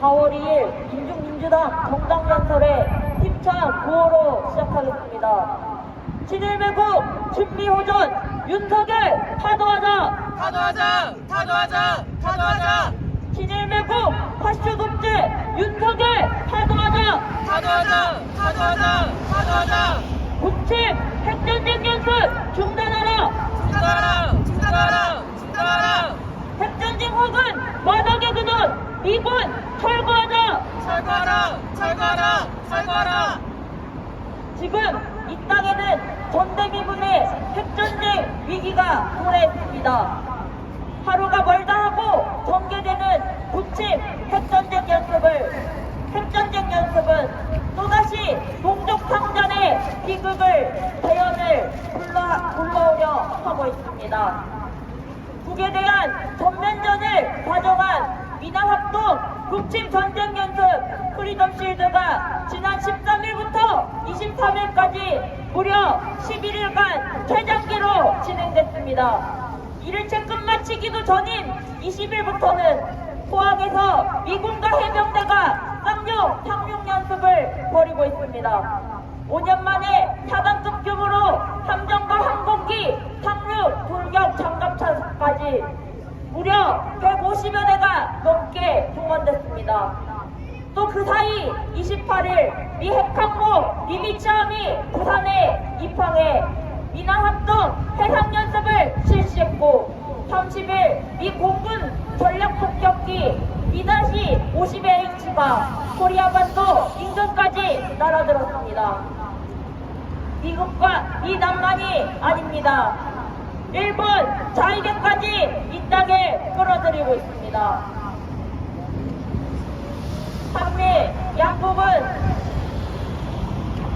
4월 2일 민중민주당 정당연설의 힘찬 구호로 시작하겠습니다. 친일매국 준비호전 윤석열 타도하자 타도하자! 타도하자! 타도하자! 친일매국 파쇼독재 윤석열 타도하자 타도하자! 타도하자! 타도하자! 북침 핵전쟁 연습 중단하라 중단하라! 중단하라! 중단하라! 핵전쟁 혹은 마당에 드는 미군 철거하자 철거하라! 철거하라! 철거하라! 지금 이 땅에는 전대미군의 핵전쟁 위기가 도래했습니다. 하루가 멀다 하고 전개되는 부침 핵전쟁 연습을 핵전쟁 연습은 또다시 동족 상전의 비극을 대연을 불러, 불러오려 하고 있습니다. 북에 대한 전면전을 가정한 미나합동 북침 전쟁 연습 프리덤 실드가 지난 13일부터 23일까지 무려 11일간 최장기로 진행됐습니다. 이를 채 끝 마치기도 전인 20일부터는 포항에서 미군과 해병대가 쌍용 상륙 연습을 벌이고 있습니다. 5년 만에 사단급 규모로 함정과 항공기, 상륙, 돌격, 장갑차까지 무려 150여 대가 넘게 동원됐습니다. 또 그 사이 28일 미 핵항모 리미츠함이 부산에 입항해 미나합동 해상연습을 실시했고 30일 미 공군 전략폭격기 미다시 50H가 코리아 반도 인근까지 날아들었습니다. 미국과 이 남만이 아닙니다. 일본 자위대까지 끌어들이고 있습니다. 한미 양국은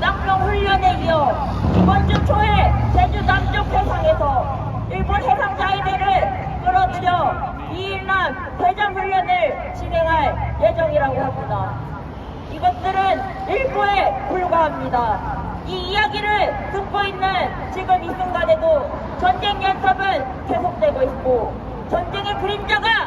쌍용 훈련에 이어 이번 주 초에 제주 남쪽 해상에서 일본 해상 자위대를 끌어들여 2일간 대장 훈련을 진행할 예정이라고 합니다. 이것들은 일부에 불과합니다. 이 이야기를 듣고 있는 지금 이 순간에도 전쟁 연습은 계속되고 있고 전쟁의 그림자가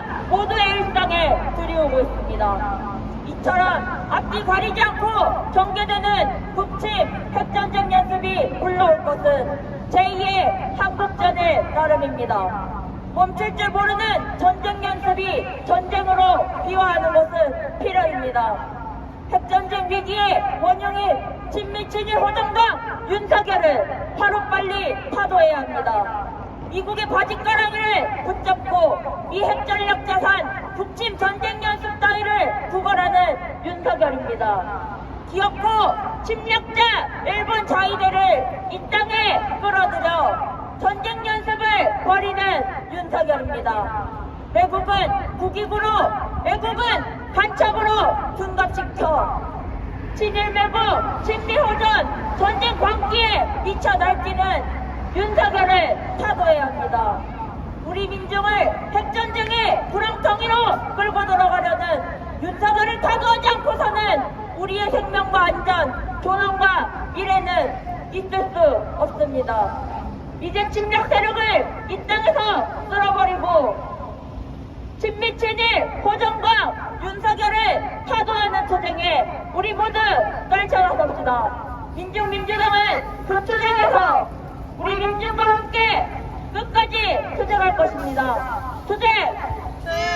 들이오고 있습니다. 이처럼 앞뒤 가리지 않고 전개되는 북침 핵전쟁 연습이 불러올 것은 제2의 한국전의 나름입니다. 멈출 줄 모르는 전쟁 연습이 전쟁으로 비화하는 것은 필요입니다. 핵전쟁 위기의 원흉인 친미친일 호정당 윤석열을 하루빨리 파도해야 합니다. 미국의 바짓가랑이를 붙잡고 미 핵전략 자산 북침 전쟁 연습 따위를 구걸하는 윤석열입니다. 기어코 침략자 일본 자위대를 이 땅에 끌어들여 전쟁 연습을 벌이는 윤석열입니다. 외국은 국익으로, 외국은 간첩으로 둔갑시켜 친일매국, 친미호전, 전쟁 광기에 미쳐 날뛰는 윤석열을 타도해야 합니다. 우리 민중을 핵전쟁의 구렁텅이로 끌고 들어가려는 윤석열을 타도하지 않고서는 우리의 생명과 안전, 존엄과 미래는 있을 수 없습니다. 이제 침략 세력을 이 땅에서 쓸어버리고 친미 친일 호정과 윤석열을 타도하는 투쟁에 우리 모두 떨쳐나섭시다. 민중민주당은 그 투쟁에서 우리 민중과 함께 끝까지 투쟁할 것입니다. 투쟁! 네!